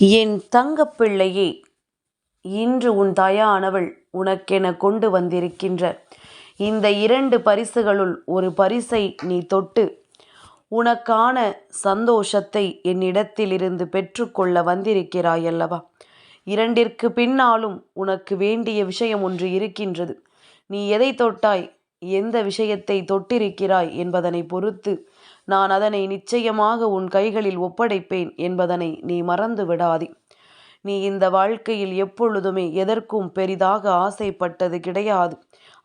என் தங்கப்பிள்ளையே இன்று உன் தாயானவள் உனக்கென கொண்டு வந்திருக்கின்ற இந்த இரண்டு பரிசுகளுள் ஒரு பரிசை நீ தொட்டு உனக்கான சந்தோஷத்தை என்னிடத்திலிருந்து பெற்றுக்கொள்ள வந்திருக்கிறாய் அல்லவா இரண்டிற்கு பின்னாலும் உனக்கு வேண்டிய விஷயம் ஒன்று இருக்கின்றது. நீ எதை தொட்டாய் எந்த விஷயத்தை தொட்டிருக்கிறாய் என்பதனை பொறுத்து நான் அதனை நிச்சயமாக உன் கைகளில் ஒப்படைப்பேன் என்பதனை நீ மறந்து விடாதே. நீ இந்த வாழ்க்கையில் எப்பொழுதுமே எதற்கும் பெரிதாக ஆசைப்பட்டது கிடையாது.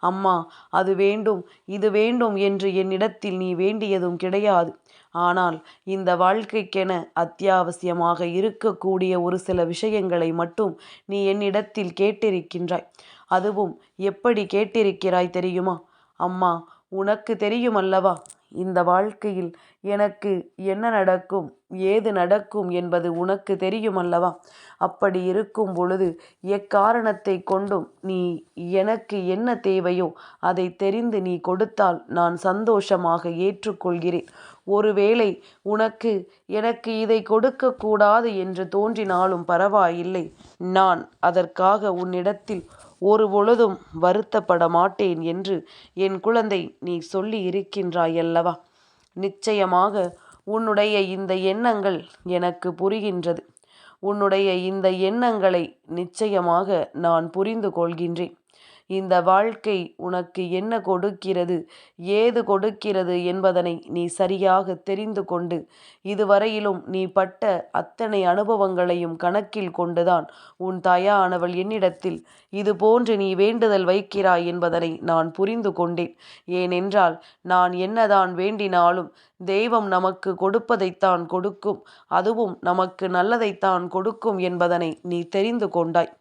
அம்மா அது வேண்டும் இது வேண்டும் என்று என்னிடத்தில் நீ வேண்டியதும் கிடையாது. ஆனால் இந்த வாழ்க்கைக்கென அத்தியாவசியமாக இருக்கக்கூடிய ஒரு சில விஷயங்களை மட்டும் நீ என்னிடத்தில் கேட்டிருக்கின்றாய். அதுவும் எப்படி கேட்டிருக்கிறாய் தெரியுமா? அம்மா உனக்கு தெரியுமல்லவா? இந்த வாழ்க்கையில் எனக்கு என்ன நடக்கும் ஏது நடக்கும் என்பது உனக்கு தெரியும் அல்லவா அப்படி இருக்கும் பொழுது எக்காரணத்தை கொண்டும் நீ எனக்கு என்ன தேவையோ அதை தெரிந்து நீ கொடுத்தால் நான் சந்தோஷமாக ஏற்றுக்கொள்கிறேன். ஒருவேளை உனக்கு எனக்கு இதை கொடுக்கக்கூடாது என்று தோன்றினாலும் பரவாயில்லை. நான் அதற்காக உன்னிடத்தில் ஒரு பொழுதும் வருத்தப்பட மாட்டேன் என்று என் குழந்தை நீ சொல்லி இருக்கின்றாயல்லவா? நிச்சயமாக உன்னுடைய இந்த எண்ணங்கள் எனக்கு புரிகின்றது. உன்னுடைய இந்த எண்ணங்களை நிச்சயமாக நான் புரிந்து கொள்கின்றேன். இந்த வாழ்க்கை உனக்கு என்ன கொடுக்கிறது? ஏது கொடுக்கிறது என்பதனை நீ சரியாக தெரிந்து கொண்டு இதுவரையிலும் நீ பட்ட அத்தனை அனுபவங்களையும் கணக்கில் கொண்டுதான் உன் தாயானவள் என்னிடத்தில் இது போன்று நீ வேண்டுதல் வைக்கிறாய் என்பதனை நான் புரிந்து கொண்டேன். ஏனென்றால் நான் என்னதான் வேண்டினாலும் தெய்வம் நமக்கு கொடுப்பதைத்தான் கொடுக்கும் அதுவும் நமக்கு நல்லதைத்தான் கொடுக்கும் என்பதனை நீ தெரிந்து கொண்டாய்.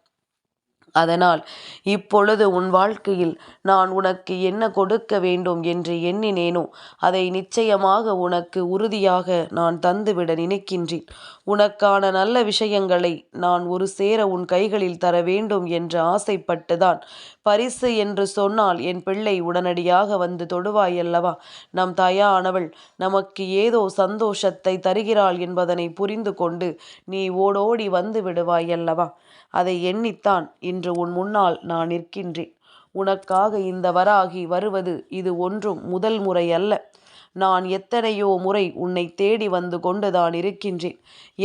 அதனால் இப்பொழுது உன் வாழ்க்கையில் நான் உனக்கு என்ன கொடுக்க வேண்டும் என்று எண்ணினேனோ அதை நிச்சயமாக உனக்கு உறுதியாக நான் தந்துவிட நினைக்கின்றேன். உனக்கான நல்ல விஷயங்களை நான் ஒரு சேர உன் கைகளில் தர வேண்டும் என்று ஆசைப்பட்டுதான். பரிசு என்று சொன்னால் என் பிள்ளை உடனடியாக வந்து தொடுவாய் அல்லவா நம் தாயானவள் நமக்கு ஏதோ சந்தோஷத்தை தருகிறாள் என்பதனை புரிந்து கொண்டு நீ ஓடோடி வந்து விடுவாய் அல்லவா அதை எண்ணித்தான். இன்று உன் முன்னால் நான் நிற்கின்றேன். உனக்காக இந்த வராகி வருவது இது ஒன்றும் முதல் முறை அல்ல நான் எத்தனையோ முறை உன்னை தேடி வந்து கொண்டுதான் இருக்கின்றேன்.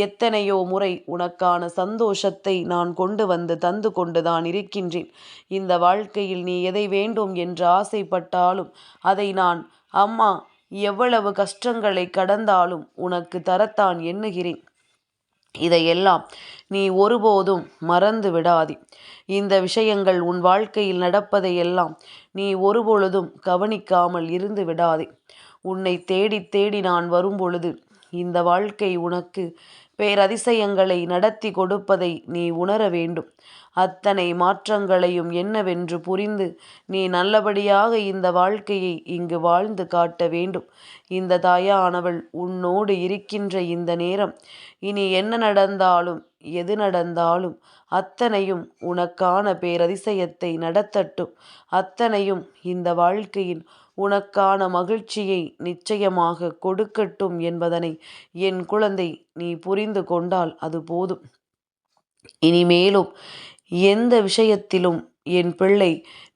எத்தனையோ முறை உனக்கான சந்தோஷத்தை நான் கொண்டு வந்து தந்து கொண்டுதான் இருக்கின்றேன். இந்த வாழ்க்கையில் நீ எதை வேண்டும் என்று ஆசைப்பட்டாலும் அதை நான் அம்மா எவ்வளவு கஷ்டங்களை கடந்தாலும் உனக்கு தரத்தான் எண்ணுகிறேன். இதையெல்லாம் நீ ஒருபோதும் மறந்து விடாதே. இந்த விஷயங்கள் உன் வாழ்க்கையில் நடப்பதையெல்லாம் நீ ஒருபொழுதும் கவனிக்காமல் இருந்து விடாதே. உன்னை தேடி தேடி நான் வரும்பொழுது இந்த வாழ்க்கை உனக்கு பேரதிசயங்களை நடத்தி கொடுப்பதை நீ உணர வேண்டும். அத்தனை மாற்றங்களையும் என்னவென்று புரிந்து நீ நல்லபடியாக இந்த வாழ்க்கையை இங்கு வாழ்ந்து காட்ட வேண்டும். இந்த தாயானவள் உன்னோடு இருக்கின்ற இந்த நேரம் இனி என்ன நடந்தாலும் எது நடந்தாலும் அத்தனையும் உனக்கான பேரதிசயத்தை நடத்தட்டும். அத்தனையும் இந்த வாழ்க்கையின் உனக்கான மகிழ்ச்சியை நிச்சயமாக கொடுக்கட்டும் என்பதனை என் குழந்தை நீ புரிந்து கொண்டால் அது போதும். இனிமேலும் எந்த விஷயத்திலும் என் பிள்ளை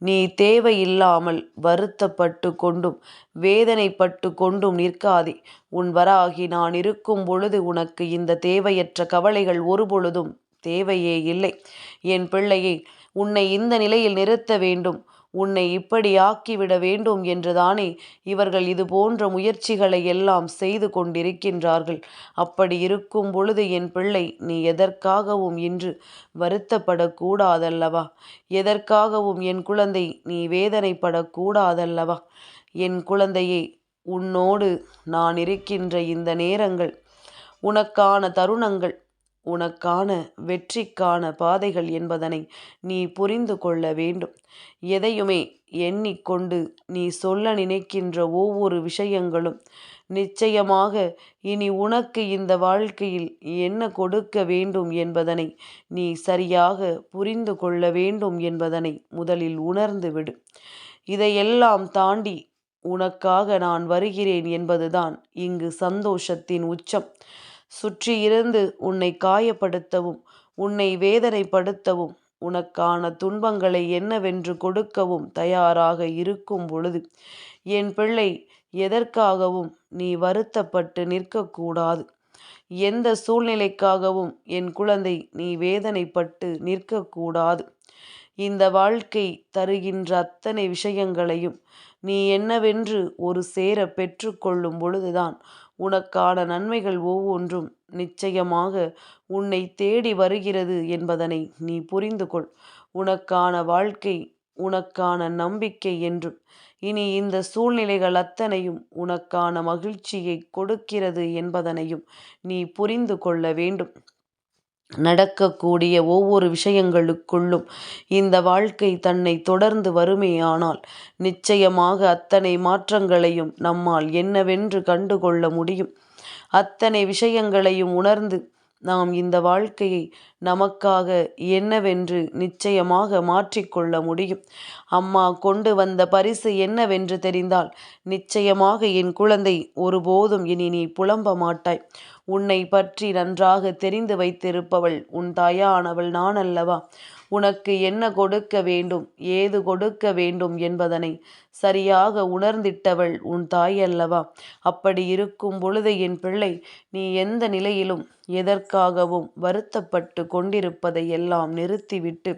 நீ தேவையில்லாமல் வருத்தப்பட்டு கொண்டும் வேதனைப்பட்டு கொண்டும் நிற்காதே. உன் வராகி நான் இருக்கும் பொழுது உனக்கு இந்த தேவையற்ற கவலைகள் ஒருபொழுதும் தேவையே இல்லை. என் பிள்ளையை உன்னை இந்த நிலையில் நிறுத்த வேண்டும். உன்னை இப்படி ஆக்கிவிட வேண்டும் என்றுதானே இவர்கள் இது போன்ற முயற்சிகளை எல்லாம் செய்து கொண்டிருக்கின்றார்கள். அப்படி இருக்கும் பொழுது என் பிள்ளை நீ எதற்காகவும் இன்று வருத்தப்படக்கூடாதல்லவா? எதற்காகவும் என் குழந்தை நீ வேதனைப்படக்கூடாதல்லவா? என் குழந்தையே உன்னோடு நான் இருக்கின்ற இந்த நேரங்கள் உனக்கான தருணங்கள் உனக்கான வெற்றிக்கான பாதைகள் என்பதனை நீ புரிந்து கொள்ள வேண்டும். எதையுமே எண்ணிக்கொண்டு நீ சொல்ல நினைக்கின்ற ஒவ்வொரு விஷயங்களும் நிச்சயமாக இனி உனக்கு இந்த வாழ்க்கையில் என்ன கொடுக்க வேண்டும் என்பதனை நீ சரியாக புரிந்து கொள்ள வேண்டும் என்பதனை முதலில் உணர்ந்து விடு இதையெல்லாம் தாண்டி உனக்காக நான் வருகிறேன் என்பதுதான் இங்கு சந்தோஷத்தின் உச்சம். சுற்றியிருந்து உன்னை காயப்படுத்தவும் உன்னை வேதனைப்படுத்தவும் உனக்கான துன்பங்களை என்னவென்று கொடுக்கவும் தயாராக இருக்கும் பொழுது என் பிள்ளை எதற்காகவும் நீ வருத்தப்பட்டு நிற்கக்கூடாது. எந்த சூழ்நிலைக்காகவும் என் குழந்தை நீ வேதனைப்பட்டு நிற்கக்கூடாது. இந்த வாழ்க்கை தருகின்ற அத்தனை விஷயங்களையும் நீ என்னவென்று ஒரு சேர பெற்றுக்கொள்ளும் பொழுதுதான் உனக்கான நன்மைகள் ஒவ்வொன்றும் நிச்சயமாக உன்னை தேடி வருகிறது என்பதனை நீ புரிந்து கொள் உனக்கான வாழ்க்கை உனக்கான நம்பிக்கை என்றும் இனி இந்த சூழ்நிலைகள் அத்தனையும் உனக்கான மகிழ்ச்சியை கொடுக்கிறது என்பதனையும் நீ புரிந்து கொள்ள வேண்டும். நடக்கக்கூடிய ஒவ்வொரு விஷயங்களுக்குள்ளும் இந்த வாழ்க்கை தன்னை தொடர்ந்து வருமேயானால் நிச்சயமாக அத்தனை மாற்றங்களையும் நம்மால் என்னவென்று கண்டுகொள்ள முடியும். அத்தனை விஷயங்களையும் உணர்ந்து நாம் இந்த வாழ்க்கையை நமக்காக என்னவென்று நிச்சயமாக மாற்றிக்கொள்ள முடியும். அம்மா கொண்டு வந்த பரிசு என்னவென்று தெரிந்தால் நிச்சயமாக என் குழந்தை ஒருபோதும் இனி நீ புலம்ப மாட்டாய். உன்னை பற்றி நன்றாக தெரிந்து வைத்திருப்பவள் உன் தாயானவள் நான் அல்லவா உனக்கு என்ன கொடுக்க வேண்டும்? ஏது கொடுக்க வேண்டும் என்பதனை சரியாக உணர்ந்திட்டவள் உன் தாய் அல்லவா? அப்படி இருக்கும் பொழுது என் பிள்ளை நீ எந்த நிலையிலும் எதற்காகவும் வருத்தப்பட்டு கொண்டிருப்பதை எல்லாம் நிறுத்திவிட்டு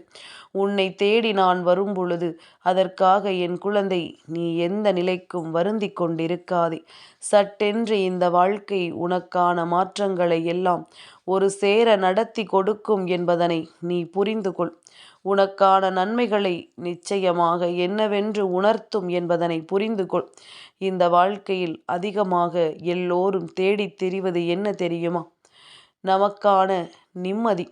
உன்னை தேடி நான் வரும் பொழுது அதற்காக என் குழந்தை நீ எந்த நிலைக்கும் வருந்தி கொண்டிருக்காதே. சட்டென்று இந்த வாழ்க்கை உனக்கான மாற்றங்களை எல்லாம் ஒரு சேர நடத்தி கொடுக்கும் என்பதனை நீ புரிந்து கொள் உனக்கான நன்மைகளை நிச்சயமாக என்னவென்று உணர்த்தும் என்பதனை புரிந்து கொள் இந்த வாழ்க்கையில் அதிகமாக எல்லோரும் தேடித் திரிவது என்ன தெரியுமா? நமக்கான நிம்மதி.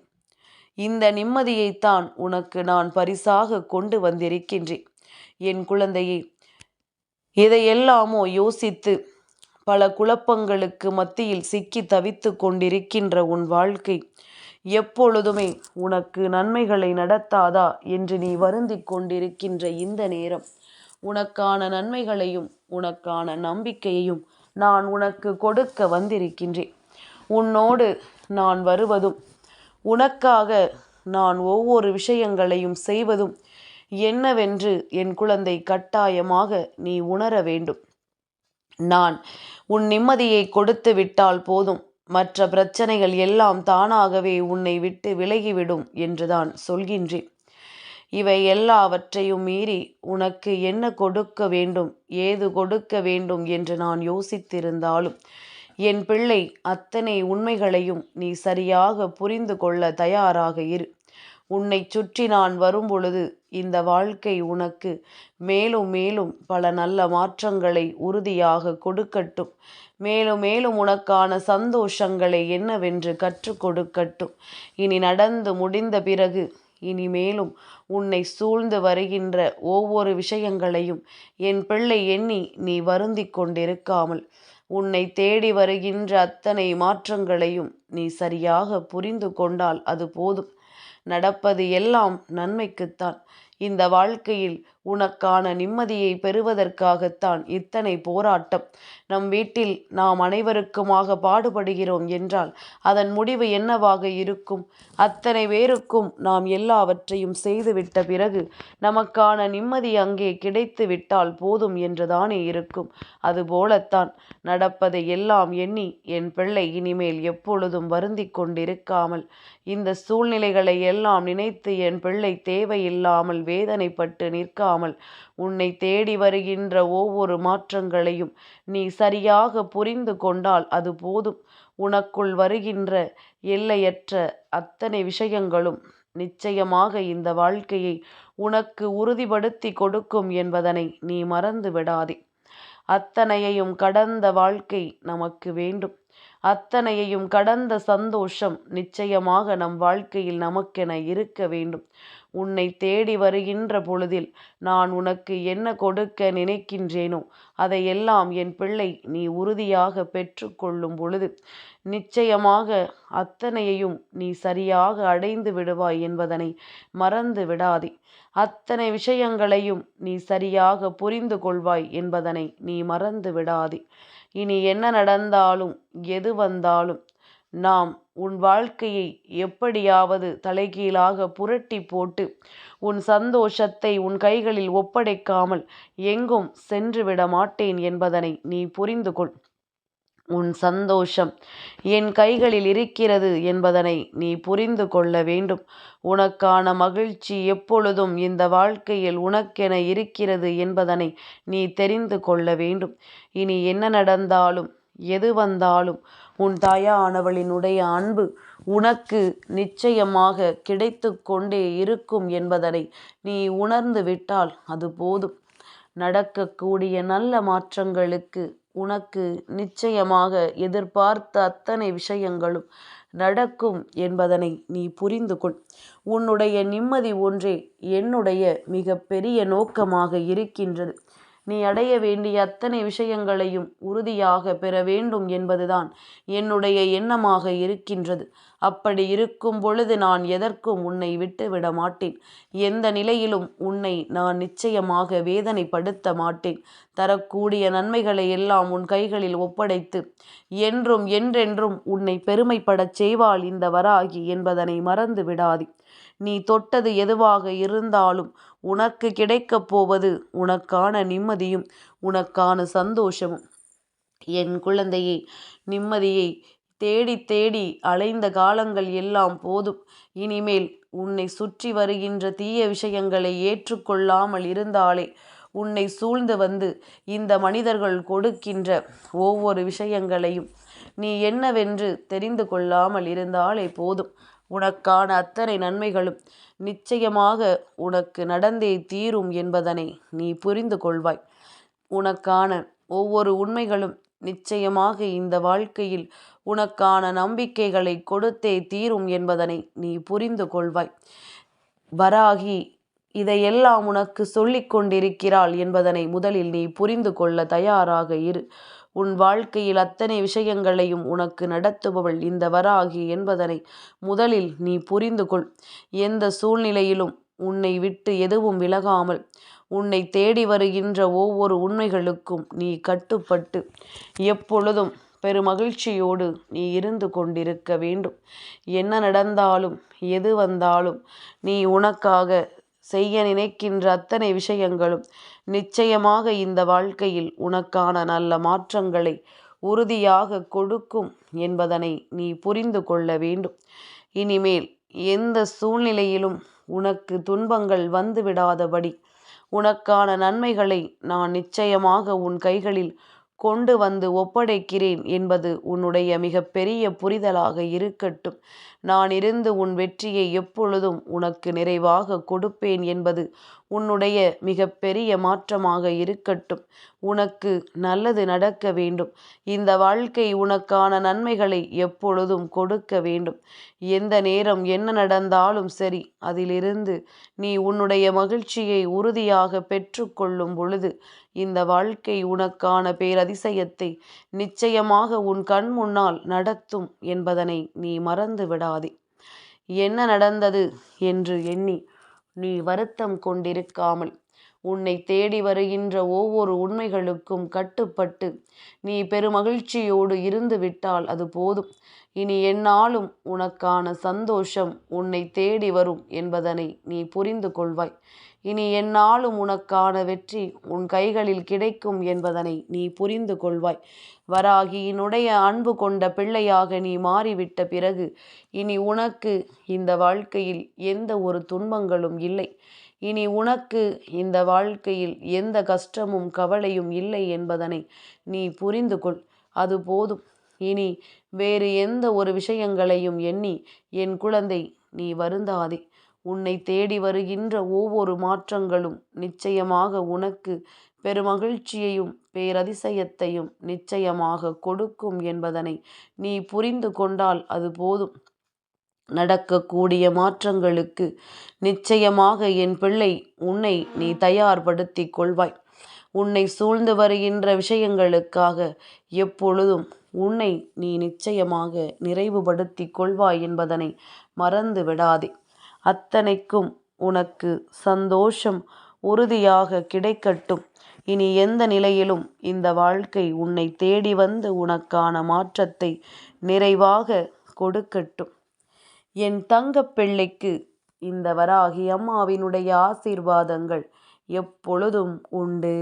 இந்த நிம்மதியைத்தான் உனக்கு நான் பரிசாக கொண்டு வந்திருக்கின்றேன். என் குழந்தையே இதையெல்லாமோ யோசித்து பல குழப்பங்களுக்கு மத்தியில் சிக்கி தவித்து கொண்டிருக்கின்ற உன் வாழ்க்கை எப்பொழுதுமே உனக்கு நன்மைகளை நடத்தாதா என்று நீ வருந்தி கொண்டிருக்கின்ற இந்த நேரம். உனக்கான நன்மைகளையும் உனக்கான நம்பிக்கையையும் நான் உனக்கு கொடுக்க வந்திருக்கின்றேன். உன்னோடு நான் வருவதும் உனக்காக நான் ஒவ்வொரு விஷயங்களையும் செய்வதும் என்னவென்று என் குழந்தை கட்டாயமாக நீ உணர வேண்டும். நான் உன் நிம்மதியை கொடுத்து விட்டால் போதும். மற்ற பிரச்சனைகள் எல்லாம் தானாகவே உன்னை விட்டு விலகிவிடும் என்றுதான் சொல்கின்றேன். இவை எல்லாவற்றையும் மீறி உனக்கு என்ன கொடுக்க வேண்டும்? ஏது கொடுக்க வேண்டும் என்று நான் யோசித்திருந்தாலும் என் பிள்ளை அத்தனை உண்மைகளையும் நீ சரியாக புரிந்து கொள்ள தயாராக இரு. உன்னை சுற்றி நான் வரும்பொழுது இந்த வாழ்க்கை உனக்கு. மேலும் மேலும் பல நல்ல மாற்றங்களை உறுதியாக கொடுக்கட்டும். மேலும் மேலும் உனக்கான சந்தோஷங்களை என்னவென்று கற்றுக் கொடுக்கட்டும். இனி நடந்து முடிந்த பிறகு இனி மேலும் உன்னை சூழ்ந்து வருகின்ற ஒவ்வொரு விஷயங்களையும் என் பிள்ளை எண்ணி நீ வருந்தி கொண்டிருக்காமல் உன்னை தேடி வருகின்ற அத்தனை மாற்றங்களையும் நீ சரியாக புரிந்து கொண்டால் அது போதும். நடப்பது எல்லாம் நன்மைக்குத்தான். இந்த வாழ்க்கையில் உனக்கான நிம்மதியை பெறுவதற்காகத்தான் இத்தனை போராட்டம். நம் வீட்டில் நாம் அனைவருக்குமாக பாடுபடுகிறோம் என்றால் அதன் முடிவு என்னவாக இருக்கும்? அத்தனை பேருக்கும் நாம் எல்லாவற்றையும் செய்துவிட்ட பிறகு நமக்கான நிம்மதி அங்கே கிடைத்து விட்டால் போதும் என்றுதானே இருக்கும்? அதுபோலத்தான் நடப்பதை எல்லாம் எண்ணி என் பிள்ளை இனிமேல் எப்பொழுதும் வருந்தி கொண்டிருக்காமல் இந்த சூழ்நிலைகளை எல்லாம் நினைத்து என் பிள்ளை தேவையில்லாமல் வேதனைப்பட்டு நிற்காமல் உன்னை தேடி வருகின்ற ஒவ்வொரு மாற்றங்களையும் நீ சரியாக புரிந்து கொண்டால் அது போதும். உனக்குள் வருகின்ற எல்லையற்ற அத்தனை விஷயங்களும் நிச்சயமாக இந்த வாழ்க்கையை உனக்கு உறுதிப்படுத்தி கொடுக்கும் என்பதனை நீ மறந்து விடாதே அத்தனையையும் கடந்த வாழ்க்கை நமக்கு வேண்டும். அத்தனையையும் கடந்த சந்தோஷம் நிச்சயமாக நம் வாழ்க்கையில் நமக்கென இருக்க வேண்டும். உன்னை தேடி வருகின்ற பொழுதில் நான் உனக்கு என்ன கொடுக்க நினைக்கின்றேனோ அதையெல்லாம் என் பிள்ளை நீ உறுதியாக பெற்றுக்கொள்ளும் பொழுது நிச்சயமாக அத்தனையையும் நீ சரியாக அடைந்து விடுவாய் என்பதனை மறந்து விடாதே. அத்தனை விஷயங்களையும் நீ சரியாக புரிந்து கொள்வாய் என்பதனை நீ மறந்து விடாதே. இனி என்ன நடந்தாலும் எது வந்தாலும் நாம் உன் வாழ்க்கையை எப்படியாவது தலைகீழாக புரட்டி போட்டு உன் சந்தோஷத்தை உன் கைகளில் ஒப்படைக்காமல் எங்கும் சென்று விட மாட்டேன் என்பதனை நீ புரிந்து கொள் உன் சந்தோஷம் என் கைகளில் இருக்கிறது என்பதனை நீ புரிந்து கொள்ள வேண்டும். உனக்கான மகிழ்ச்சி எப்பொழுதும் இந்த வாழ்க்கையில் உனக்கென இருக்கிறது என்பதனை நீ தெரிந்து கொள்ள வேண்டும். இனி என்ன நடந்தாலும் எது வந்தாலும் உன் தாயானவளினுடைய அன்பு உனக்கு நிச்சயமாக கிடைத்து கொண்டே இருக்கும் என்பதனை நீ உணர்ந்து விட்டால் அது போதும். நடக்கக்கூடிய நல்ல மாற்றங்களுக்கு உனக்கு நிச்சயமாக எதிர்பார்த்த அத்தனை விஷயங்களும் நடக்கும் என்பதனை நீ புரிந்து கொள் உன்னுடைய நிம்மதி ஒன்றே என்னுடைய மிக பெரிய நோக்கமாக இருக்கின்றது. நீ அடைய வேண்டிய அத்தனை விஷயங்களையும் உறுதியாக பெற வேண்டும் என்பதுதான் என்னுடைய எண்ணமாக இருக்கின்றது. அப்படி இருக்கும் பொழுது நான் எதற்கும் உன்னை விட்டு விட மாட்டேன். எந்த நிலையிலும் உன்னை நான் நிச்சயமாக வேதனைப்படுத்த மாட்டேன். தரக்கூடிய நன்மைகளை எல்லாம் உன் கைகளில் ஒப்படைத்து என்றும் என்றென்றும் உன்னை பெருமைப்படச் செய்வாள் இந்த வராகி என்பதனை மறந்து விடாதே. நீ தொட்டது எதுவாக இருந்தாலும் உனக்கு கிடைக்கப் போவது உனக்கான நிம்மதியும் உனக்கான சந்தோஷமும். என் குழந்தையை நிம்மதியை தேடி தேடி அலைந்த காலங்கள் எல்லாம் போதும். இனிமேல் உன்னை சுற்றி வருகின்ற தீய விஷயங்களை ஏற்றுக்கொள்ளாமல் இருந்தாலே உன்னை சூழ்ந்து வந்து இந்த மனிதர்கள் கொடுக்கின்ற ஒவ்வொரு விஷயங்களையும் நீ என்னவென்று தெரிந்து கொள்ளாமல் இருந்தாலே போதும். உனக்கான அத்தனை நன்மைகளும் நிச்சயமாக உனக்கு நடந்தே தீரும் என்பதனை நீ புரிந்து கொள்வாய். உனக்கான ஒவ்வொரு உண்மைகளும் நிச்சயமாக இந்த வாழ்க்கையில் உனக்கான நம்பிக்கைகளை கொடுத்தே தீரும் என்பதனை நீ புரிந்து கொள்வாய். வராகி இதையெல்லாம் உனக்கு சொல்லிக் கொண்டிருக்கிறாள் என்பதனை முதலில் நீ புரிந்து கொள்ள தயாராக இரு. உன் வாழ்க்கையில் அத்தனை விஷயங்களையும் உனக்கு நடத்துபவள் இந்த வராகி என்பதனை முதலில் நீ புரிந்து கொள் எந்த சூழ்நிலையிலும் உன்னை விட்டு எதுவும் விலகாமல் உன்னை தேடி வருகின்ற ஒவ்வொரு உண்மைகளுக்கும் நீ கட்டுப்பட்டு எப்பொழுதும் பெருமகிழ்ச்சியோடு நீ இருந்து கொண்டிருக்க வேண்டும். என்ன நடந்தாலும் எது வந்தாலும் நீ உனக்காக செய்ய நினைக்கின்ற அத்தனை விஷயங்களும் நிச்சயமாக இந்த வாழ்க்கையில் உனக்கான நல்ல மாற்றங்களை உறுதியாக கொடுக்கும் என்பதனை நீ புரிந்து கொள்ள வேண்டும். இனிமேல் எந்த சூழ்நிலையிலும் உனக்கு துன்பங்கள் வந்துவிடாதபடி உனக்கான நன்மைகளை நான் நிச்சயமாக உன் கைகளில் கொண்டு வந்து ஒப்படைக்கிறேன் என்பது உன்னுடைய மிகப்பெரிய புரிதலாக இருக்கட்டும். நான் இருந்து உன் வெற்றியை எப்பொழுதும் உனக்கு நிறைவாக கொடுப்பேன் என்பது உன்னுடைய மிகப்பெரிய மாற்றமாக இருக்கட்டும். உனக்கு நல்லது நடக்க வேண்டும். இந்த வாழ்க்கை உனக்கான நன்மைகளை எப்பொழுதும் கொடுக்க வேண்டும். எந்த நேரம் என்ன நடந்தாலும் சரி அதிலிருந்து நீ உன்னுடைய மகிழ்ச்சியை உறுதியாக பெற்றுக்கொள்ளும் பொழுது இந்த வாழ்க்கை உனக்கான பேரதிசயத்தை நிச்சயமாக உன் கண் முன்னால் நடத்தும் என்பதனை நீ மறந்து விடாதே என்ன நடந்தது? என்று எண்ணி நீ வருத்தம் கொண்டிருக்காமல் உன்னை தேடி வருகின்ற ஒவ்வொரு உண்மைகளுக்கும் கட்டுப்பட்டு நீ பெருமகிழ்ச்சியோடு இருந்து விட்டால் அது போதும். இனி எந்நாளும் உனக்கான சந்தோஷம் உன்னை தேடி வரும் என்பதனை நீ புரிந்து கொள்வாய். இனி எந்நாளும் உனக்கான வெற்றி உன் கைகளில் கிடைக்கும் என்பதனை நீ புரிந்து கொள்வாய். வராகியினுடைய அன்பு கொண்ட பிள்ளையாக நீ மாறிவிட்ட பிறகு இனி உனக்கு இந்த வாழ்க்கையில் எந்த ஒரு துன்பங்களும் இல்லை. இனி உனக்கு இந்த வாழ்க்கையில் எந்த கஷ்டமும் கவலையும் இல்லை என்பதனை நீ புரிந்து கொள். அது போதும். இனி வேறு எந்த ஒரு விஷயங்களையும் எண்ணி என் குழந்தை நீ வருந்தாதே. உன்னை தேடி வருகின்ற ஒவ்வொரு மாற்றங்களும் நிச்சயமாக உனக்கு பெருமகிழ்ச்சியையும் பேரதிசயத்தையும் நிச்சயமாக கொடுக்கும் என்பதனை நீ புரிந்து கொண்டால் அது போதும். நடக்கக்கூடிய மாற்றங்களுக்கு நிச்சயமாக என் பிள்ளை உன்னை நீ தயார்படுத்தி கொள்வாய். உன்னை சூழ்ந்து வருகின்ற விஷயங்களுக்காக எப்பொழுதும் உன்னை நீ நிச்சயமாக நிறைவுபடுத்தி கொள்வாய் என்பதனை மறந்து விடாதே. அத்தனைக்கும் உனக்கு சந்தோஷம் உறுதியாக கிடைக்கட்டும். இனி எந்த நிலையிலும் இந்த வாழ்க்கை உன்னை தேடி வந்து உனக்கான மாற்றத்தை நிறைவாக கொடுக்கட்டும். என் தங்கப்பிள்ளைக்கு இந்த வராகி அம்மாவினுடைய ஆசீர்வாதங்கள் எப்பொழுதும் உண்டு.